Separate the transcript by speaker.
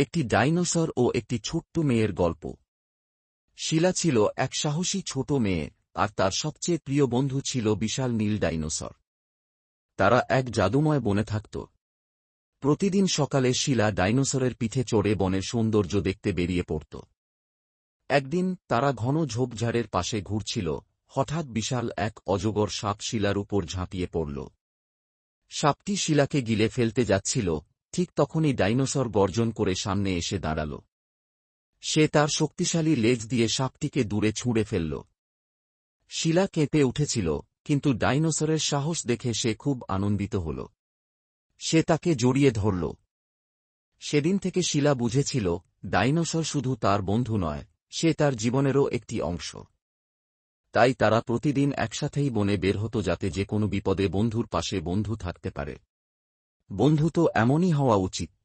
Speaker 1: একটি ডাইনোসর ও একটি ছোট্ট মেয়ের গল্প। শিলা ছিল এক সাহসী ছোট মেয়ে, আর তার সবচেয়ে প্রিয় বন্ধু ছিল বিশাল নীল ডাইনোসর। তারা এক জাদুময় বনে থাকত। প্রতিদিন সকালে শিলা ডাইনোসরের পিঠে চড়ে বনের সৌন্দর্য দেখতে বেরিয়ে পড়ত। একদিন তারা ঘন ঝোপঝাড়ের পাশে ঘুরছিল, হঠাৎ বিশাল এক অজগর সাপ শিলার উপর ঝাঁপিয়ে পড়ল। সাপটি শিলাকে গিলে ফেলতে যাচ্ছিল ঠিক তখনই ডাইনোসর গর্জন করে সামনে এসে দাঁড়াল। সে তার শক্তিশালী লেজ দিয়ে সাপটিকে দূরে ছুঁড়ে ফেলল। শিলা কেঁপে উঠেছিল, কিন্তু ডাইনোসরের সাহস দেখে সে খুব আনন্দিত হল। সে তাকে জড়িয়ে ধরল। সেদিন থেকে শিলা বুঝেছিল, ডাইনোসর শুধু তার বন্ধু নয়, সে তার জীবনেরও একটি অংশ। তাই তারা প্রতিদিন একসাথেই বনে বের হতো যাতে যে কোনো বিপদে বন্ধুর পাশে বন্ধু থাকতে পারে। বন্ধু তো এমনই হওয়া উচিত।